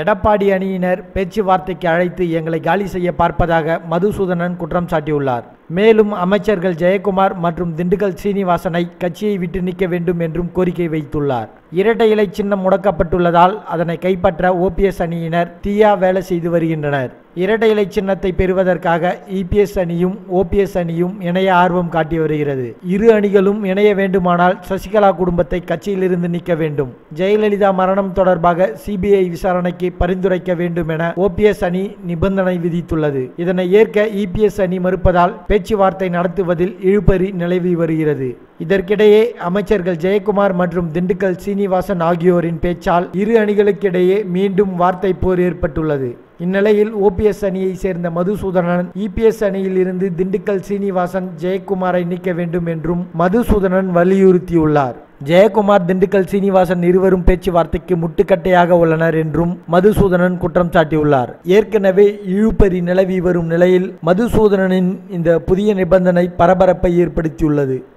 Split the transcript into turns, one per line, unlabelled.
எடப்பாடி அணியினர் பேச்சுவார்த்தைக்கு அழைத்து எங்களை காலி செய்ய பார்ப்பதாக மதுசூதனன் குற்றம் சாட்டியுள்ளார். மேலும் அமைச்சர்கள் ஜெயக்குமார் மற்றும் திண்டுக்கல் சீனிவாசனை கட்சியை விட்டு நீக்க வேண்டும் என்றும் கோரிக்கை வைத்துள்ளார். இரட்டை இலை சின்னம் முடக்கப்பட்டுள்ளதால் அதனை கைப்பற்ற ஓபிஎஸ் அணியினர் தீயா வேலை செய்து வருகின்றனர். இரட்டை இலை சின்னத்தை பெறுவதற்காக இபிஎஸ் அணியும் ஓபிஎஸ் அணியும் இணைய ஆர்வம் காட்டி வருகிறது. இரு அணிகளும் இணைய வேண்டுமானால் சசிகலா குடும்பத்தை கட்சியிலிருந்து நீக்க வேண்டும். ஜெயலலிதா மரணம் தொடர்பாக சிபிஐ விசாரணைக்கு பரிந்துரைக்க வேண்டும் என ஓபிஎஸ் அணி நிபந்தனை விதித்துள்ளது. இதனை ஏற்க இபிஎஸ் அணி மறுப்பதால் பேச்சுவார்த்தை நடத்துவதில் இழுபறி நிலவி வருகிறது. இதற்கிடையே அமைச்சர்கள் ஜெயக்குமார் மற்றும் திண்டுக்கல் சீனிவாசன் ஆகியோரின் பேச்சால் இரு அணிகளுக்கிடையே மீண்டும் வார்த்தை போர் ஏற்பட்டுள்ளது. இந்நிலையில் ஓபிஎஸ் அணியை சேர்ந்த மதுசூதனன் இபிஎஸ் அணியில் இருந்து திண்டுக்கல் சீனிவாசன் ஜெயக்குமாரை நீக்க வேண்டும் என்றும் மதுசூதனன் வலியுறுத்தியுள்ளார். ஜெயக்குமார் திண்டுக்கல் சீனிவாசன் இருவரும் பேச்சுவார்த்தைக்கு முட்டுக்கட்டையாக உள்ளனர் என்றும் மதுசூதனன் குற்றம் சாட்டியுள்ளார். ஏற்கனவே இழுபறி நிலவி வரும் நிலையில் மதுசூதனனின் இந்த புதிய நிபந்தனை பரபரப்பை ஏற்படுத்தியுள்ளது.